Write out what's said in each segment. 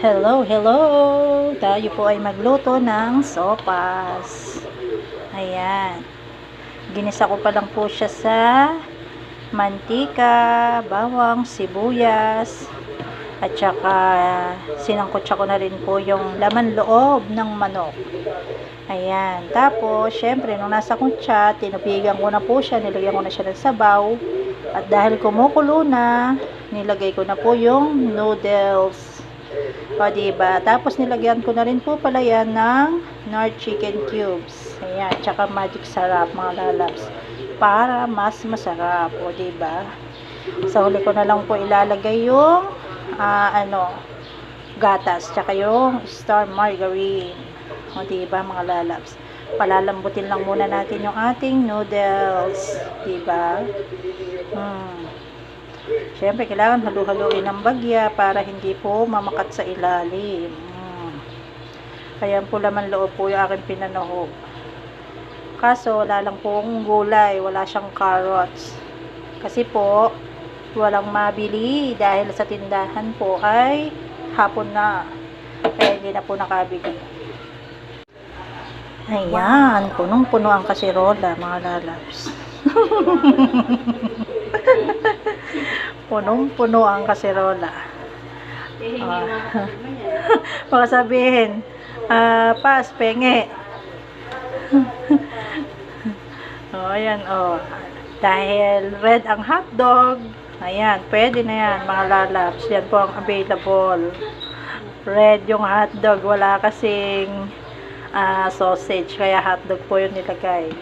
Hello, hello! Tayo po ay magluto ng sopas. Ayan. Ginisa ko pa lang po siya sa mantika, bawang, sibuyas, at saka sinangkotsa ko na rin po yung laman loob ng manok. Ayan. Tapos, syempre, nung nasa kutsa, tinupigan ko na po siya, nilagyan ko na siya ng sabaw. At dahil kumukulo na, nilagay ko na po yung noodles. O, diba? Tapos, nilagyan ko na rin po pala yan ng Nor chicken cubes. Ayan. Tsaka magic sarap, mga lalabs. Para mas masarap. O, diba? Sa huli ko na lang po ilalagay yung ah, ano, gatas. Tsaka yung star margarine. O, diba, mga lalabs? Palalambutin lang muna natin yung ating noodles. Diba? Hmm. Siyempre, kailangan halu-haluin ng bagya para hindi po mamakat sa ilalim. Hmm. Kaya po laman loob po yung aking pinanahog. Kaso, wala lang pong gulay. Wala siyang carrots. Kasi po, walang mabili dahil sa tindahan po ay hapon na. Kaya hindi na po nakabili. Ayan, punong-puno ang kasirola, mga lalabs. Punong-puno ang kasirola. Ah. Baka sabihin, ah, pas, penge. oh, ayan, oh. Dahil red ang hotdog, ayan, pwede na yan, mga lalabs. Yan po ang available. Red yung hotdog, wala kasing ah, sausage, kaya hotdog po yung nilagay.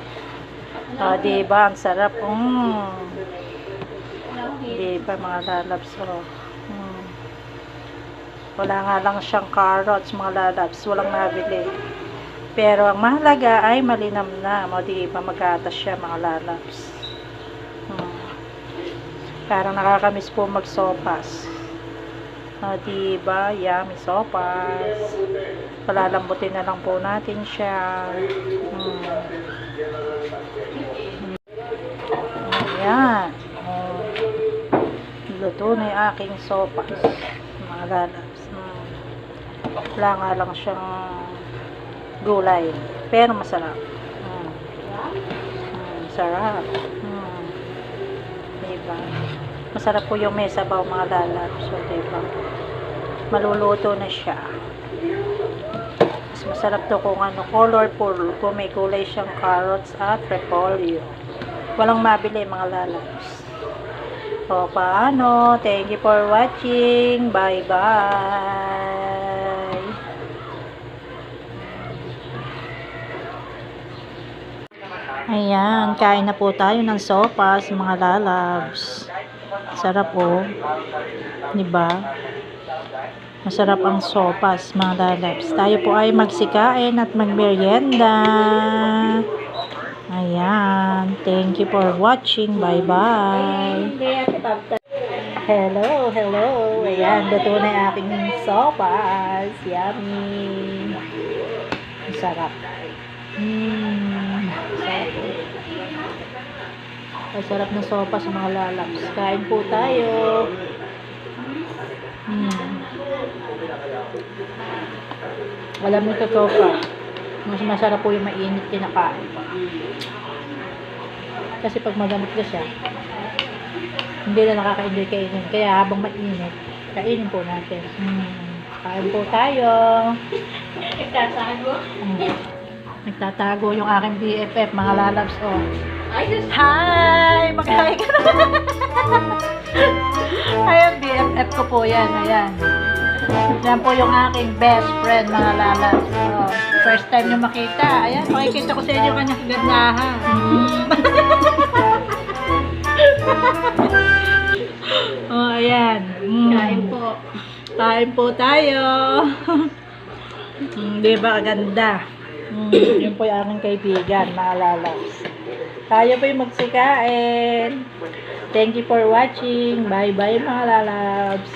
Oh, di ba? Ang sarap. Mm. Di ba mga lalabs? Oh. Mm. Wala nga lang siyang carrots, mga lalabs. Walang nabili. Pero ang mahalaga ay malinam na. O di ba magatas siya mga lalabs. Mm. Parang nakakamiss po magsopas. O di ba? Yummy sopas. Palalambutin na lang po natin siya. Mm. Luto na yung aking sopas. Mga lalabs. Mm. Wala nga lang siyang gulay. Pero masarap. Mm. Mm, sarap. Mm. Diba? Masarap po yung may sabaw mga lalabs. So, diba? Maluluto na siya. Mas masarap to kung ano, colorful. Kung may kulay siyang carrots at repolyo. Walang mabili mga lalabs. O, paano? Thank you for watching. Bye-bye. Ayan, kain na po tayo ng sopas, mga lalabs. Sarap po. Diba? Masarap ang sopas, mga lalabs. Tayo po ay magsikain at magmerienda. Ayan. Thank you for watching. Bye-bye. Hello, hello. Ayan, luto na yung aking sopas. Yummy. Sarap. Mmm. Sarap. Ang sarap ng sopas, mga lalabs. Kain po tayo. Hmm. Alam mo ito, sopa. Mas masarap po yung mainit kinakain. Kasi pag magamit ka siya, hindi na nakaka-enjoy kainin. Kaya habang mainit, kainin po natin. Hmm. Kain po tayo. Nagtatago? Hmm. Nagtatago yung aking BFF, mga lalabs. Oh. Hi! Magkain ka na. Ayan, BFF ko po yan. Ayan. Yan po yung aking best friend, mga lalabs. Oh. First time nyo makita. Ayan, makikita ko sa inyo kanyang kagandahan. oh, ayan. Mm. Kain po. Kain po tayo. mm, di ba, ganda. Mm, yun po yung aking kaibigan, mga lalabs. Tayo po yung magsikain. Thank you for watching. Bye-bye, mga lalabs.